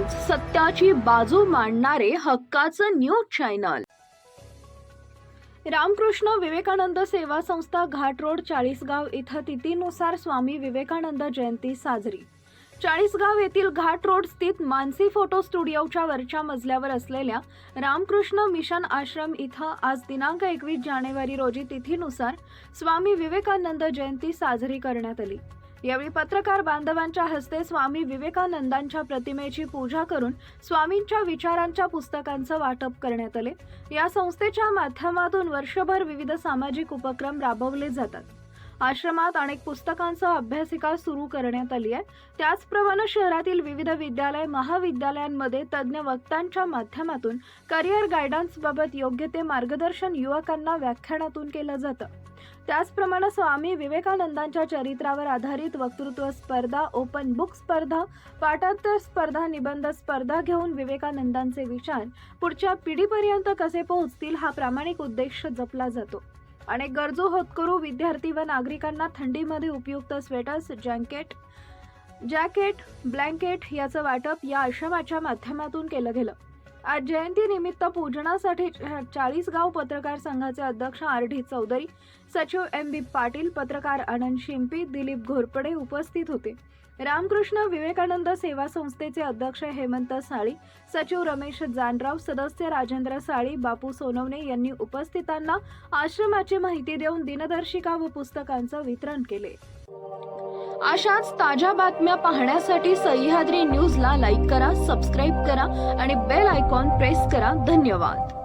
सत्याची बाजू मांडणारे हक्काचं न्यूज चॅनल. रामकृष्ण विवेकानंद सेवा संस्था घाट रोड चाळीसगाव इथं तिथीनुसार स्वामी विवेकानंद जयंती साजरी. चाळीसगाव येथील घाट रोड स्थित मानसी फोटो स्टुडिओच्या वरच्या मजल्यावर असलेल्या रामकृष्ण मिशन आश्रम इथं आज दिनांक एकवीस जानेवारी रोजी तिथीनुसार स्वामी विवेकानंद जयंती साजरी करण्यात आली. यावेळी पत्रकार बांधवांच्या हस्ते स्वामी विवेकानंदांच्या प्रतिमेची पूजा करून स्वामींच्या विचारांच्या पुस्तकांचं वाटप करण्यात आले. या संस्थेच्या माध्यमातून वर्षभर विविध सामाजिक उपक्रम राबवले जातात. आश्रमात अनेक पुस्तकांसह अभ्यासिका सुरू करण्यात आली आहे त्याचप्रमाणे शहरातील विविध विद्यालय महाविद्यालयांमध्ये तज्ज्ञ वक्तांच्या माध्यमातून करिअर गायडन्सबाबत योग्य ते मार्गदर्शन युवकांना व्याख्यानातून केलं जातं. त्याचप्रमाणे स्वामी विवेकानंदांच्या चरित्रावर आधारित वक्तृत्व स्पर्धा ओपन बुक स्पर्धा पाठांतर स्पर्धा निबंध स्पर्धा घेऊन विवेकानंदांचे विचार पुढच्या पिढीपर्यंत कसे पोहोचतील हा प्रामाणिक उद्देश जपला जातो. अनेक गरजू होतकरू विद्यार्थी व नागरिकांना थंडीमध्ये उपयुक्त स्वेटर्स जॅकेट जॅकेट ब्लँकेट याचं वाटप या आश्रमाच्या माध्यमातून केलं गेलं. आज जयंतीनिमित्त पूजनासाठी चाळीसगाव पत्रकार संघाचे अध्यक्ष आर डी चौधरी सचिव एम बी पाटील पत्रकार आनंद शिंपी दिलीप घोरपडे उपस्थित होते. रामकृष्ण विवेकानंद सेवा संस्थेचे अध्यक्ष हेमंत साळी सचिव रमेश जानराव सदस्य राजेंद्र साळी बापू सोनवणे यांनी उपस्थितांना आश्रमाची माहिती देऊन दिनदर्शिका व पुस्तकांचं वितरण केले. अशाच ताज्या बातम्या पाहण्यासाठी सह्याद्री न्यूजला लाईक करा सबस्क्राईब करा आणि बेल आयकॉन प्रेस करा. धन्यवाद.